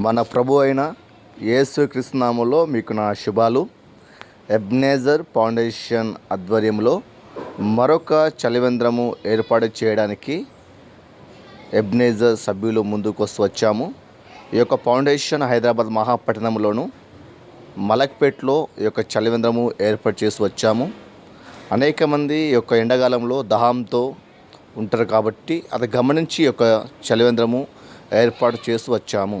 మన ప్రభు అయిన యేసుకృష్ణనామంలో మీకు నా శుభాలు. ఎబ్నేజర్ ఫౌండేషన్ ఆధ్వర్యంలో మరొక చలివేంద్రము ఏర్పాటు చేయడానికి ఎబ్నేజర్ సభ్యులు ముందుకు వస్తూ వచ్చాము. ఈ యొక్క ఫౌండేషన్ హైదరాబాద్ మహాపట్టణంలోను మలక్పేట్లో ఈ యొక్క చలివేంద్రము ఏర్పాటు చేసి వచ్చాము. అనేక మంది ఈ యొక్క ఎండాకాలంలో దాహంతో ఉంటారు కాబట్టి అది గమనించి ఈ యొక్క చలివేంద్రము ఏర్పాటు చేసి వచ్చాము.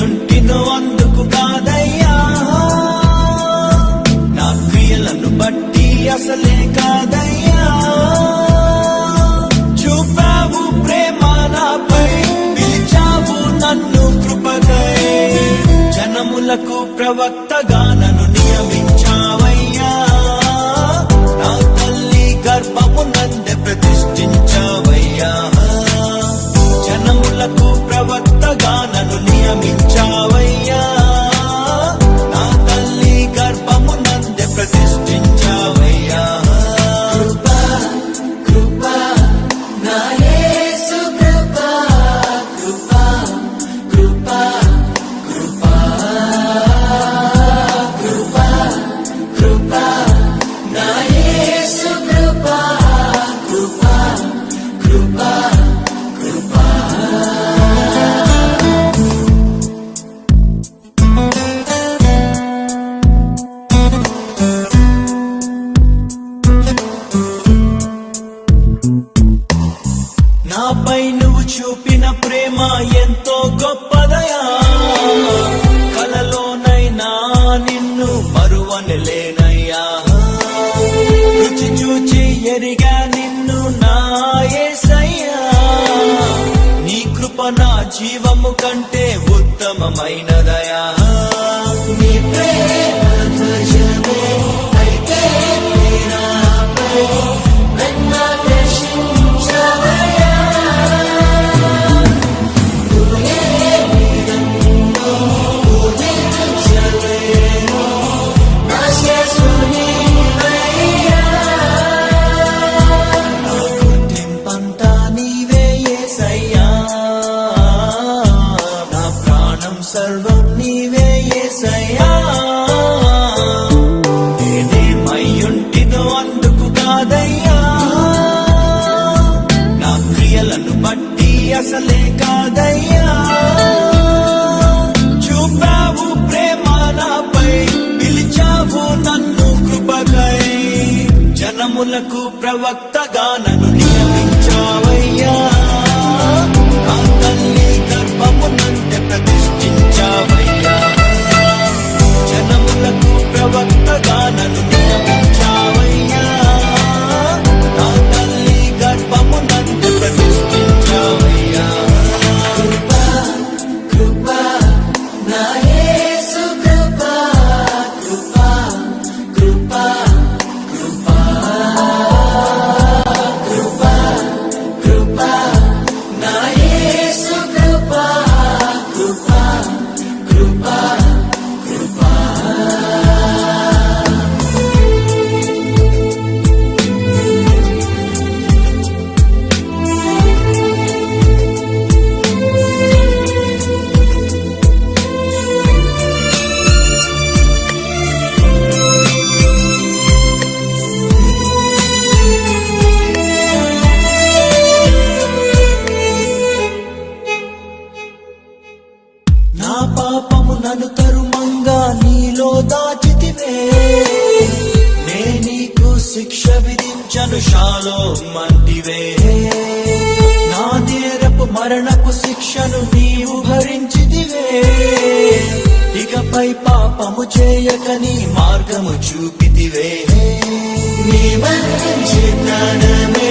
ఉంటినో అందుకు కాదయ్యా. నా క్రియలను బట్టి అసలే కాదయ్యా. చూపావు ప్రేమ నాపై పిలిచావు నన్ను కృపకై. జనములకు ప్రవక్తగా నన్ను చూచి నిన్ను నా నీ కృప నా జీవము కంటే ఉత్తమమైనదయా జనములకు ప్రవక్తగా నన్ను నియమించావయ్యా. నా తల్లి గర్భము ప్రతిష్ఠించావయ్యా. జనములకు ప్రవక్తగా నన్ను నాలో మంటివే నా తీరపు మరణపు శిక్షను నీవు భరించిదివే ఇకపై పాపము చేయక నీ మార్గము చూపితివే. నీ మంచి జ్ఞానమే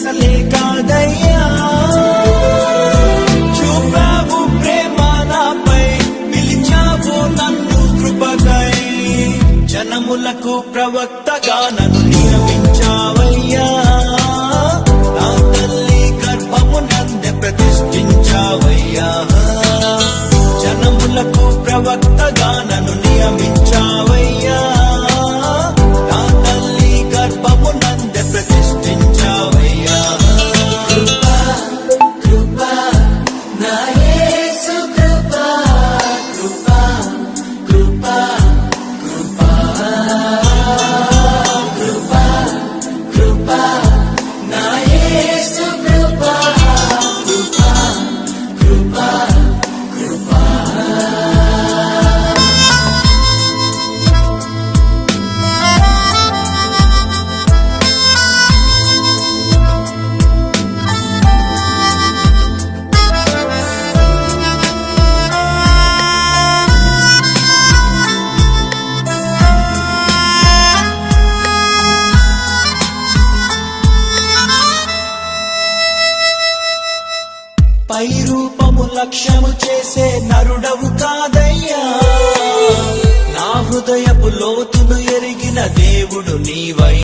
అసలే కాదయ్యా చూపావు ప్రేమ నాపై పిలిచావు నన్ను కృపకై. జనములకు ప్రవక్తగా నన్ను నియమించావయ్యా నా యేసు లక్ష్యము చేసే నరుడవు కాదయ్యా. నా హృదయపు లోతును ఎరిగిన దేవుడు నీవై.